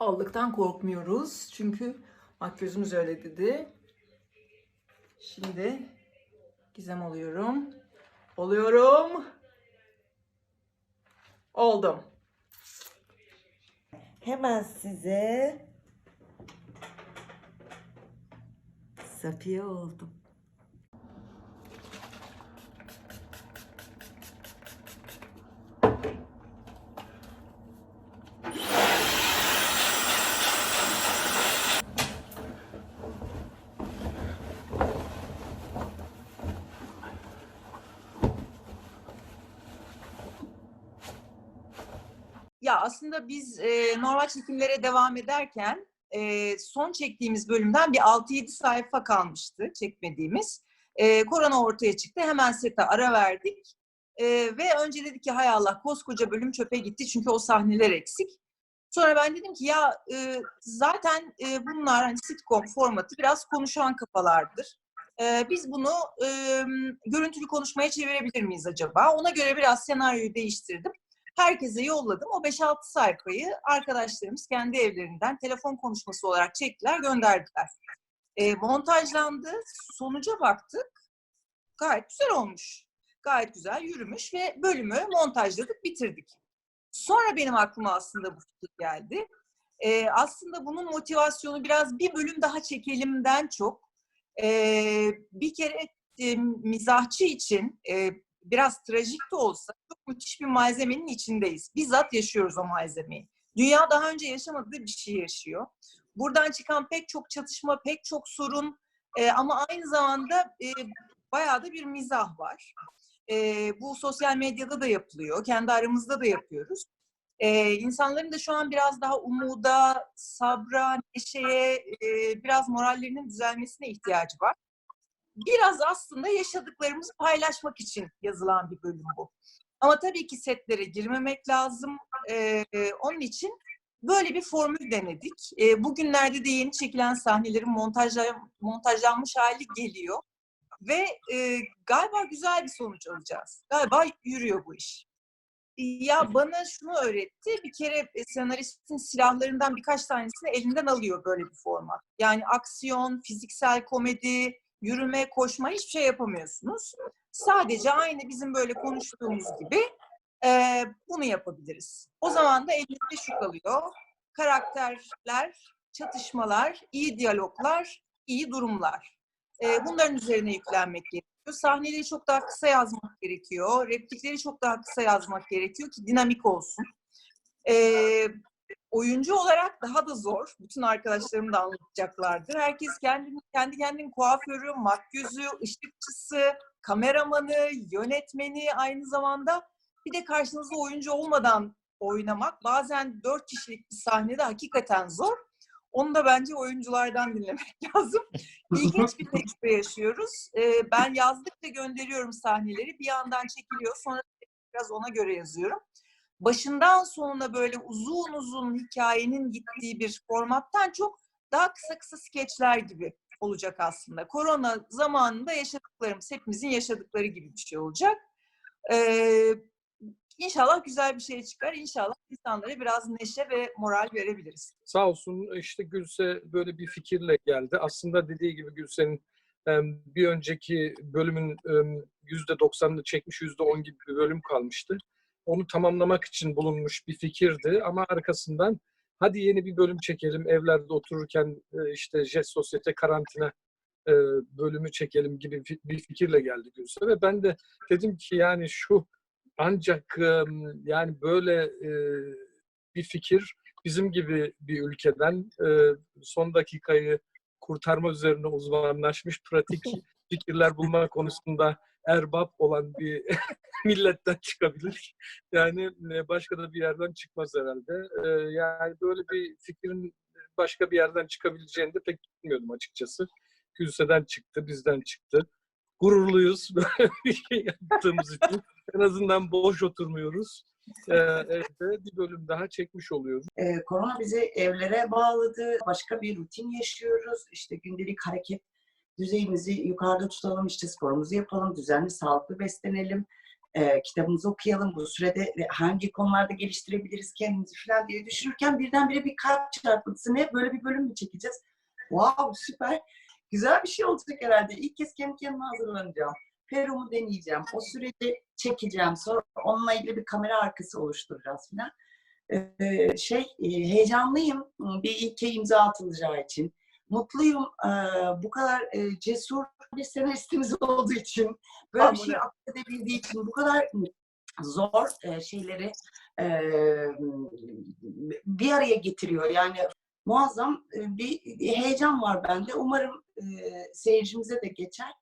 allıktan korkmuyoruz. Çünkü makyözümüz öyle dedi. Şimdi gizem oluyorum. Oluyorum. Oldum. Hemen size Safiye oldum. Ya aslında biz e, normal çekimlere devam ederken e, son çektiğimiz bölümden bir 6-7 sayfa kalmıştı çekmediğimiz. E, korona ortaya çıktı. Hemen sete ara verdik. E, ve önce dedik ki hay Allah koskoca bölüm çöpe gitti çünkü o sahneler eksik. Sonra ben dedim ki ya e, zaten e, bunlar hani sitcom formatı biraz konuşan kafalardır. E, biz bunu e, görüntülü konuşmaya çevirebilir miyiz acaba? Ona göre biraz senaryoyu değiştirdim herkese yolladım. O 5-6 sayfayı arkadaşlarımız kendi evlerinden telefon konuşması olarak çektiler, gönderdiler. E, montajlandı, sonuca baktık. Gayet güzel olmuş. Gayet güzel yürümüş ve bölümü montajladık, bitirdik. Sonra benim aklıma aslında bu fikir geldi. E, aslında bunun motivasyonu biraz bir bölüm daha çekelimden çok. E, bir kere e, mizahçı için e, biraz trajik de olsa çok müthiş bir malzemenin içindeyiz. Bizzat yaşıyoruz o malzemeyi. Dünya daha önce yaşamadığı bir şey yaşıyor. Buradan çıkan pek çok çatışma, pek çok sorun e, ama aynı zamanda e, bayağı da bir mizah var. E, bu sosyal medyada da yapılıyor, kendi aramızda da yapıyoruz. E, insanların da şu an biraz daha umuda, sabra, neşeye, e, biraz morallerinin düzelmesine ihtiyacı var biraz aslında yaşadıklarımızı paylaşmak için yazılan bir bölüm bu. Ama tabii ki setlere girmemek lazım. Ee, onun için böyle bir formül denedik. Ee, bugünlerde de yeni çekilen sahnelerin montajla, montajlanmış hali geliyor. Ve e, galiba güzel bir sonuç alacağız. Galiba yürüyor bu iş. Ya bana şunu öğretti. Bir kere senaristin silahlarından birkaç tanesini elinden alıyor böyle bir format. Yani aksiyon, fiziksel komedi, yürüme, koşma hiçbir şey yapamıyorsunuz. Sadece aynı bizim böyle konuştuğumuz gibi e, bunu yapabiliriz. O zaman da elinizde şu kalıyor. Karakterler, çatışmalar, iyi diyaloglar, iyi durumlar. E, bunların üzerine yüklenmek gerekiyor. Sahneleri çok daha kısa yazmak gerekiyor. Replikleri çok daha kısa yazmak gerekiyor ki dinamik olsun. E, oyuncu olarak daha da zor. Bütün arkadaşlarım da anlatacaklardır. Herkes kendi kendi kendinin kuaförü, makyözü, ışıkçısı, kameramanı, yönetmeni aynı zamanda bir de karşınızda oyuncu olmadan oynamak bazen dört kişilik bir sahnede hakikaten zor. Onu da bence oyunculardan dinlemek lazım. İlginç bir tecrübe yaşıyoruz. Ee, ben yazdıkça gönderiyorum sahneleri. Bir yandan çekiliyor. Sonra biraz ona göre yazıyorum başından sonuna böyle uzun uzun hikayenin gittiği bir formattan çok daha kısa kısa skeçler gibi olacak aslında. Korona zamanında yaşadıklarımız, hepimizin yaşadıkları gibi bir şey olacak. Ee, inşallah güzel bir şey çıkar. İnşallah insanlara biraz neşe ve moral verebiliriz. Sağ olsun işte Gülse böyle bir fikirle geldi. Aslında dediği gibi Gülse'nin bir önceki bölümün yüzde doksanını çekmiş, yüzde on gibi bir bölüm kalmıştı onu tamamlamak için bulunmuş bir fikirdi. Ama arkasından hadi yeni bir bölüm çekelim evlerde otururken e, işte Jet Sosyete karantina e, bölümü çekelim gibi bir fikirle geldi Gülse. Ve ben de dedim ki yani şu ancak yani böyle e, bir fikir bizim gibi bir ülkeden son dakikayı kurtarma üzerine uzmanlaşmış pratik fikirler bulma konusunda erbap olan bir milletten çıkabilir. Yani e, başka da bir yerden çıkmaz herhalde. E, yani böyle bir fikrin başka bir yerden çıkabileceğini de pek bilmiyordum açıkçası. Gülse'den çıktı, bizden çıktı. Gururluyuz şey yaptığımız için. En azından boş oturmuyoruz. Ee, evde bir bölüm daha çekmiş oluyoruz. Ee, korona bizi evlere bağladı. Başka bir rutin yaşıyoruz. İşte gündelik hareket düzeyimizi yukarıda tutalım, işte sporumuzu yapalım, düzenli, sağlıklı beslenelim. e, kitabımızı okuyalım, bu sürede hangi konularda geliştirebiliriz kendimizi falan diye düşünürken birdenbire bir kalp çarpıntısı ne böyle bir bölüm mü çekeceğiz? Wow süper. Güzel bir şey olacak herhalde. İlk kez kendi kendime hazırlanacağım. Perumu deneyeceğim. O süreci çekeceğim. Sonra onunla ilgili bir kamera arkası oluşturacağız falan. Ee, şey e, heyecanlıyım bir ilke imza atılacağı için. Mutluyum e, bu kadar e, cesur bir senaristimiz olduğu için. Böyle bir Bravo. şey akıl edebildiği için bu kadar zor e, şeyleri e, bir araya getiriyor. Yani muazzam bir heyecan var bende. Umarım e, seyircimize de geçer.